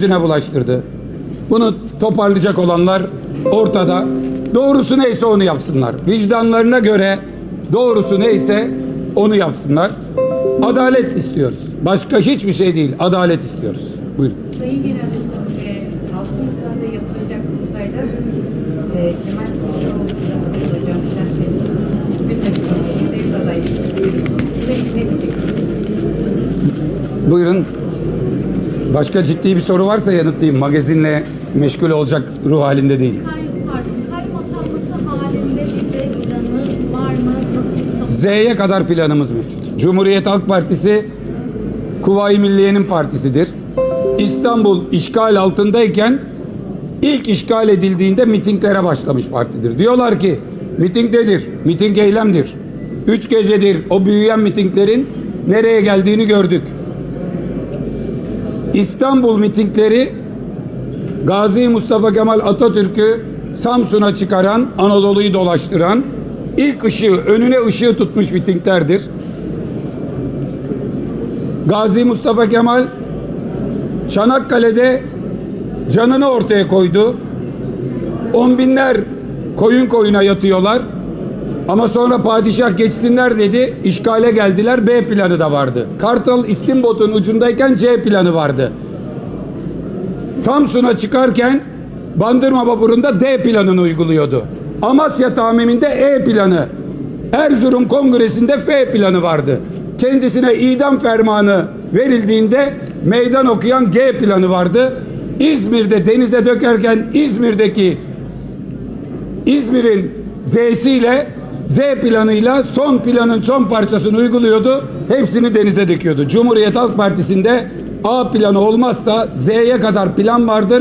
yüzüne bulaştırdı. Bunu toparlayacak olanlar ortada. Doğrusu neyse onu yapsınlar. Vicdanlarına göre doğrusu neyse onu yapsınlar. Adalet istiyoruz. Başka hiçbir şey değil. Adalet istiyoruz. Buyurun. Sayın Genel Başkanım, e, Altınhisar'da yapılacak kurultayda e, Kemal Kılıçdaroğlu'na? Buyurun. Başka ciddi bir soru varsa yanıtlayayım. Magazinle meşgul olacak ruh halinde değil. Z'ye kadar planımız mevcut. Cumhuriyet Halk Partisi Kuvayi Milliye'nin partisidir. İstanbul işgal altındayken ilk işgal edildiğinde mitinglere başlamış partidir. Diyorlar ki miting nedir? Miting eylemdir. Üç gecedir o büyüyen mitinglerin nereye geldiğini gördük. İstanbul mitingleri Gazi Mustafa Kemal Atatürk'ü Samsun'a çıkaran, Anadolu'yu dolaştıran, ilk ışığı, önüne ışığı tutmuş mitinglerdir. Gazi Mustafa Kemal Çanakkale'de canını ortaya koydu. On binler koyun koyuna yatıyorlar. Ama sonra padişah geçsinler dedi. işgale geldiler. B planı da vardı. Kartal İstimbot'un ucundayken C planı vardı. Samsun'a çıkarken Bandırma vapurunda D planını uyguluyordu. Amasya tamiminde E planı. Erzurum Kongresi'nde F planı vardı. Kendisine idam fermanı verildiğinde meydan okuyan G planı vardı. İzmir'de denize dökerken İzmir'deki İzmir'in Z'siyle Z planıyla son planın son parçasını uyguluyordu. Hepsini denize döküyordu. Cumhuriyet Halk Partisi'nde A planı olmazsa Z'ye kadar plan vardır.